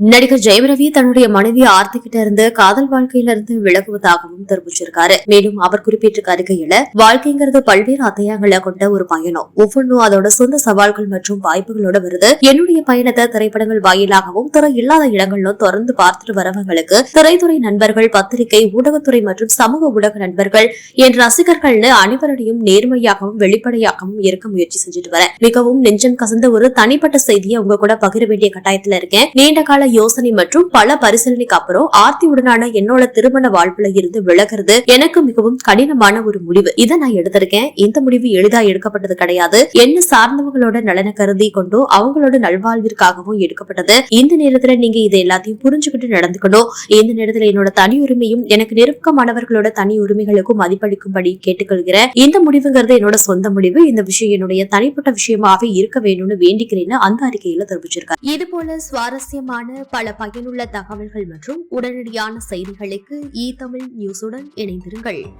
நடிகர் ஜெயம் ரவி தன்னுடைய மனைவி ஆர்த்தி கிட்ட இருந்து காதல் வாழ்க்கையில இருந்து விலகுவதாகவும் தெரிவிச்சிருக்காரு. மேலும் அவர் குறிப்பிட்டிருக்க அறிக்கையில வாழ்க்கைங்கிறது பல்வேறு அத்தியாயங்களை கொண்ட ஒரு பயணம். ஒவ்வொன்றும் அதோட சொந்த சவால்கள் மற்றும் வாய்ப்புகளோட வருது. என்னுடைய பயணத்தை திரைப்படங்கள் வாயிலாகவும் திரை இல்லாத இடங்களிலும் தொடர்ந்து பார்த்துட்டு வரவங்களுக்கு திரைத்துறை நண்பர்கள் பத்திரிகை ஊடகத்துறை மற்றும் சமூக ஊடக நண்பர்கள் என் ரசிகர்கள்னு அனைவருடையும் நேர்மையாகவும் வெளிப்படையாகவும் இருக்க முயற்சி செஞ்சுட்டு வரேன். மிகவும் நெஞ்சம் கசந்த ஒரு தனிப்பட்ட செய்தியை உங்க கூட பகிர வேண்டிய கட்டாயத்துல இருக்கேன். நீண்ட கால யோசனை மற்றும் பல பரிசீலனைக்கு அப்புறம் ஆர்த்தியுடனான என்னோட திருமண வாழ்வுல இருந்து விலகிறது எனக்கு மிகவும் கடினமான ஒரு முடிவு. இதை நான் எடுத்திருக்கேன். இந்த முடிவு எளிதா எடுக்கப்பட்டது கிடையாது. என்ன சார்ந்தவங்களோட நலனை கருதி கொண்டோ அவங்களோட நல்வாழ்விற்காகவும் எடுக்கப்பட்டது. இந்த நேரத்துல நீங்க இதை எல்லாத்தையும் புரிஞ்சுக்கிட்டு நடந்துக்கணும். இந்த நேரத்துல என்னோட தனி உரிமையும் எனக்கு நெருக்கமானவர்களோட தனி உரிமைகளுக்கும் மதிப்பளிக்கும்படி கேட்டுக்கொள்கிறேன். இந்த முடிவுங்கிறது என்னோட சொந்த முடிவு. இந்த விஷயம் என்னுடைய தனிப்பட்ட விஷயமாவே இருக்க வேணும்னு வேண்டிக்கிறேன்னு அந்த அறிக்கையில தெரிவிச்சிருக்காரு. இது போல சுவாரஸ்யமான பல பயனுள்ள தகவல்கள் மற்றும் உடனடியான செய்திகளுக்கு இ தமிழ் நியூஸுடன் இணைந்திருங்கள்.